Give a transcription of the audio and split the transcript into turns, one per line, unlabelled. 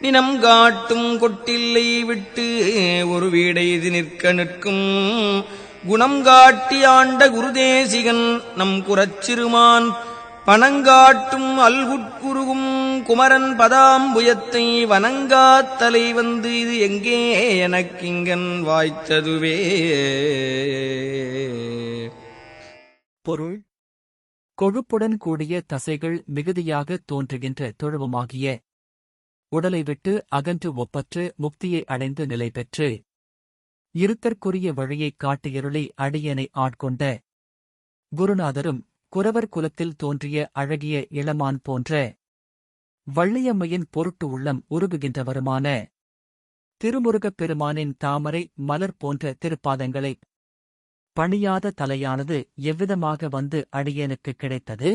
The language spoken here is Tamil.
நினம் காட்டும் கொட்டில்லை விட்டு ஒரு வீடைது நிற்க நிற்கும். குணம் காட்டி ஆண்ட குருதேசிகன் நம் குரச்சிறுமான் பணங்காட்டும் அல்குட்குருகும் குமரன் பதாம்புயத்தை வனங்காத்தலை வந்து இது எங்கே எனக்கிங்கன் வாய்த்ததுவே.
பொருள். கொழுப்புடன் கூடிய தசைகள் மிகுதியாக தோன்றுகின்ற தொழுவமாகிய உடலை விட்டு அகன்று ஒப்பற்று முக்தியை அடைந்து நிலை பெற்று இருத்தற்குரிய வழியைக் காட்டியருளி அடியனை ஆட்கொண்ட குருநாதரும் குரவர் குலத்தில் தோன்றிய அழகிய இளமான் போன்ற வள்ளியம்மையின் பொருட்டு உள்ளம் உருகுகின்றவருமான திருமுருகப் பெருமானின் தாமரை மலர் போன்ற திருப்பாதங்களை பணியாத தலையானது எவ்விதமாக வந்து அடியனுக்கு கிடைத்தது?